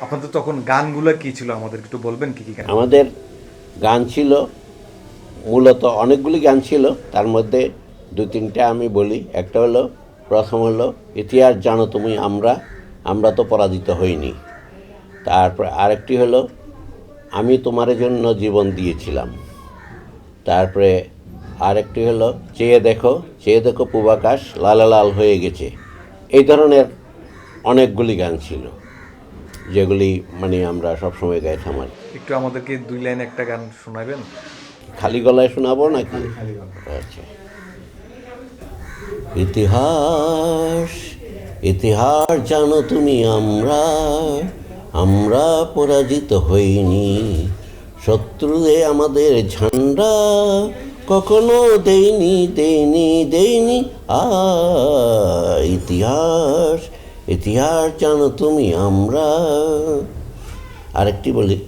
আপনাদের তখন গানগুলো কি ছিল? আমাদের একটু বলবেন কি কি গান? আমাদের গান ছিল, মূলত অনেকগুলি গান ছিল। তার মধ্যে দু তিনটা আমি বলি। একটা হলো, প্রথম হলো, ইতিহাস জানো তুমি আমরা আমরা তো পরাজিত হইনি। তারপর আরেকটি হলো, আমি তোমার জন্য জীবন দিয়েছিলাম। তারপরে আরেকটি হলো চেয়ে দেখো চেয়ে দেখো পূবাকাশ লাল লাল হয়ে গেছে। এই ধরনের অনেকগুলি গান ছিল যেগুলি মানে আমরা সবসময় গাইতাম আর। একটু আমাদেরকে দুই লাইন একটা গান শোনাবেন? খালি গলায় শোনাবো নাকি? আচ্ছা। ইতিহাস ইতিহাস জানো তুমি আমরা আমরা পরাজিত হইনি। শত্রুরে আমাদের ঝান্ডা কখনো দেইনি দেইনি দেইনি আ ইতিহাস ইতিহাস জানো তুমি আমরা। আরেকটি বলি,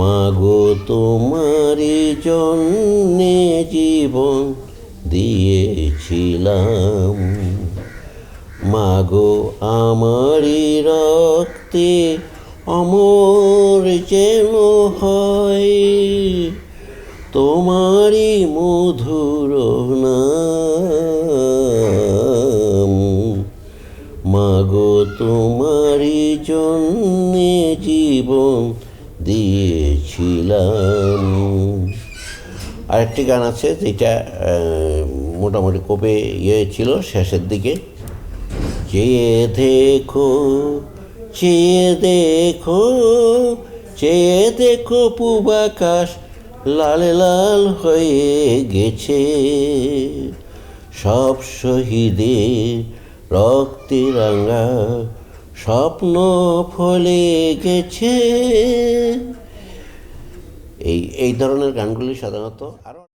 মাগো তোমারি জন্যে জীবন দিয়েছিলাম। মাগো আমারি রক্তে অমর যেন হয়। তোমারি মধুর নাম। মাগো তোমারি জন্যে জীবন দিয়েছিলাম। আরেকটি গান আছে, যেটা মোটামুটি কবে ইয়ে ছিল শেষের দিকে। চেয়ে দেখো চেয়ে দেখো চেয়ে দেখো পূবাকাশ লাল লাল হয়ে গেছে। সব শহীদের রক্তে রাঙা স্বপ্ন ফলে গেছে। এই এই ধরনের গানগুলি সাধারণত আরও